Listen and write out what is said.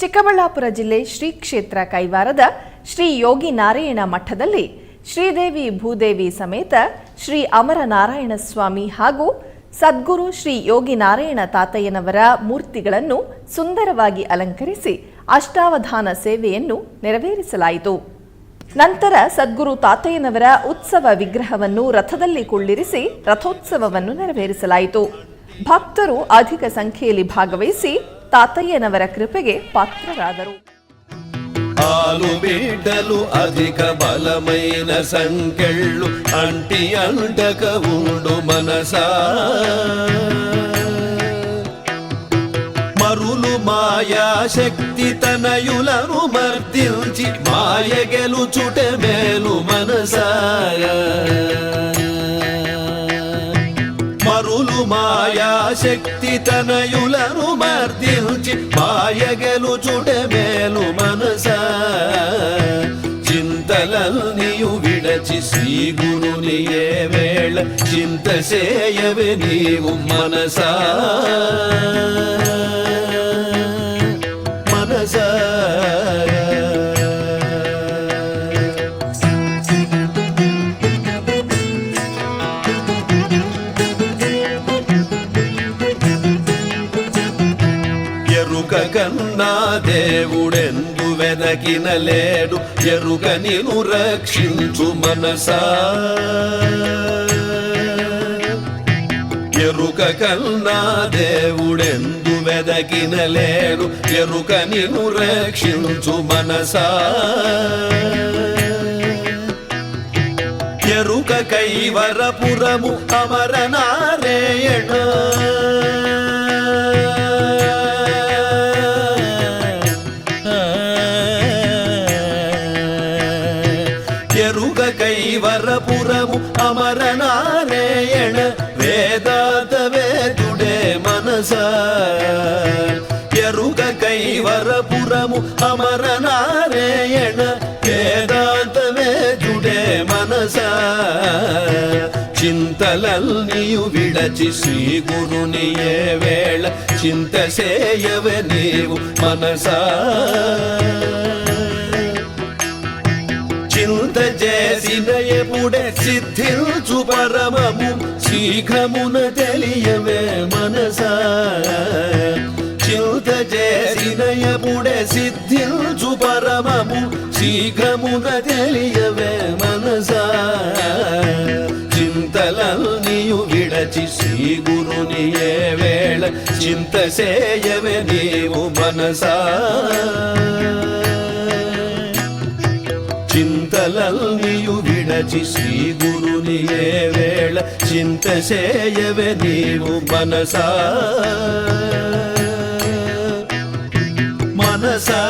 ಚಿಕ್ಕಬಳ್ಳಾಪುರ ಜಿಲ್ಲೆ ಶ್ರೀ ಕ್ಷೇತ್ರ ಕೈವಾರದ ಶ್ರೀ ಯೋಗಿ ನಾರಾಯಣ ಮಠದಲ್ಲಿ ಶ್ರೀದೇವಿ ಭೂದೇವಿ ಸಮೇತ ಶ್ರೀ ಅಮರನಾರಾಯಣ ಸ್ವಾಮಿ ಹಾಗೂ ಸದ್ಗುರು ಶ್ರೀ ಯೋಗಿ ನಾರಾಯಣ ತಾತಯ್ಯನವರ ಮೂರ್ತಿಗಳನ್ನು ಸುಂದರವಾಗಿ ಅಲಂಕರಿಸಿ ಅಷ್ಟಾವಧಾನ ಸೇವೆಯನ್ನು ನೆರವೇರಿಸಲಾಯಿತು. ನಂತರ ಸದ್ಗುರು ತಾತಯ್ಯನವರ ಉತ್ಸವ ವಿಗ್ರಹವನ್ನು ರಥದಲ್ಲಿ ಕುಳ್ಳಿರಿಸಿ ರಥೋತ್ಸವವನ್ನು ನೆರವೇರಿಸಲಾಯಿತು. ಭಕ್ತರು ಅಧಿಕ ಸಂಖ್ಯೆಯಲ್ಲಿ ಭಾಗವಹಿಸಿ ತಾತಯ್ಯನವರ ಕೃಪೆಗೆ ಪಾತ್ರರಾದರು ఆలు బిడ్డలు అధిక బలమైన సంకెళ్ళు అంటి అంటక ఉండు మనసా. మరులు మాయా శక్తి తనయులను మర్దించి మాయ గెలుచుట మేలు మనసాయా మాయాశక్తి తనయులను మర్దించి మాయగలు గెలుచుట మేలు మనస. చింతలన్నీయు విడచి శ్రీ గురుని ఏ వేళ చింత సేయవే నీవు మనసా. నా దేవుడెందు వెనకిన లేడు ఎరుక నిను రక్షించు మనసా. ఎరుక కన్నా దేవుడెందు వెదకిన లేడు ఎరుక నిను రక్షించు మనసా. ఎరుక కైవరపురము అమర ఎరుగ కైవరపురము అమర వేదాత వేదుడే మనస. ఎరుగ కైవరపురము అమర నారాయణ వేదాంత వేదుడే మనస. చింతలల్నియు విడచి శ్రీ గురునియే వేళ చింత సేయవే నీవు మనసా. ఎప్పుడే సిద్ధించు పరమము శీఘ్రమున తెలియవే మనస. చింత చేసిన ఎప్పుడే సిద్ధించు పరమము శీఘ్రమున తెలియవే మనస. చింతలన్నీయు విడచి శ్రీ గురుని ఏ వేళ చింత సేయవే నీవు మనసా. చింతలల్నియు విడచి శ్రీ గురుని ఏ వేళ చింత సేయవే నీవు మనసా? మనసా?